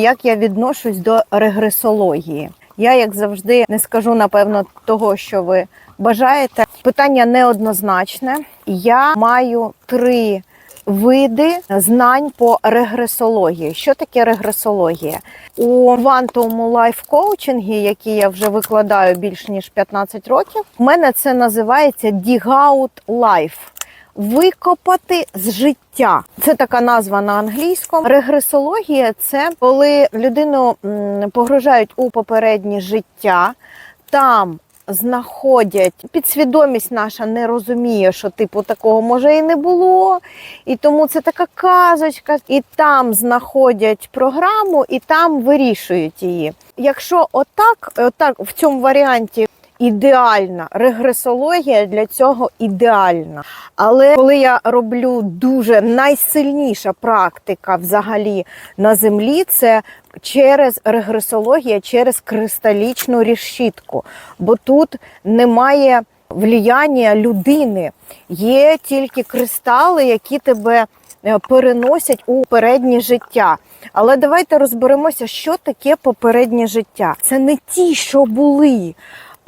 Як я відношусь до регресології? Я, як завжди, не скажу напевно того, що ви бажаєте. Питання неоднозначне. Я маю три види знань по регресології. Що таке регресологія? У квантовому лайф-коучингі, який я вже викладаю більш ніж 15 років, у мене це називається Out Life викопати з життя. Це така назва на англійському. Регресологія це коли людину погружають у попереднє життя, там знаходять підсвідомість наша не розуміє, що типу такого може і не було. І тому це така казочка, і там знаходять програму, і там вирішують її. Якщо отак, отак в цьому варіанті ідеальна регресологія для цього ідеальна. Але коли я роблю дуже найсильніша практика взагалі на землі, це через регресологія, через кристалічну решітку. Бо тут немає влияння людини, є тільки кристали, які тебе е, переносять у переднє життя. Але давайте розберемося, що таке попереднє життя. Це не ті, що були.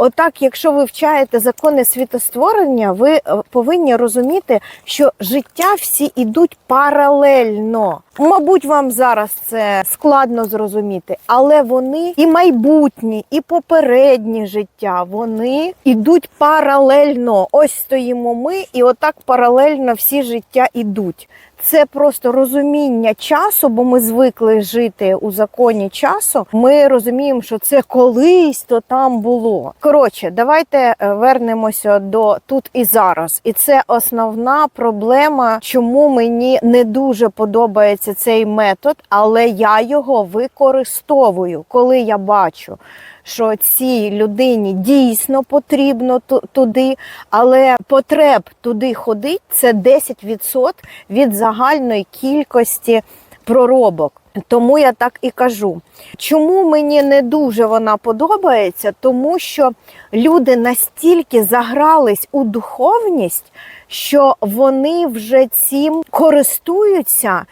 Отак, якщо ви вчаєте закони світостворення, ви е, повинні розуміти, що життя всі ідуть паралельно. Мабуть, вам зараз це складно зрозуміти, але вони і майбутні, і попереднє життя вони ідуть паралельно. Ось стоїмо ми, і отак паралельно всі життя ідуть. Це просто розуміння часу, бо ми звикли жити у законі часу. Ми розуміємо, що це колись то там було. Коротше, давайте е, вернемося до тут і зараз. І це основна проблема, чому мені не дуже подобається цей метод, але я його використовую, коли я бачу. Що цій людині дійсно потрібно туди, але потреб туди ходити це 10% від загальної кількості проробок. Тому я так і кажу. Чому мені не дуже вона подобається? Тому що люди настільки загрались у духовність, що вони вже цим користуються.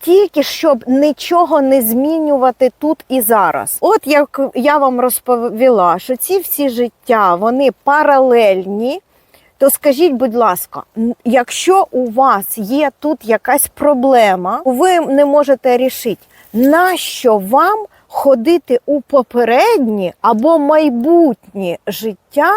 Тільки щоб нічого не змінювати тут і зараз. От як я вам розповіла, що ці всі життя вони паралельні, то скажіть, будь ласка, якщо у вас є тут якась проблема, ви не можете рішити, нащо вам ходити у попереднє або майбутнє життя,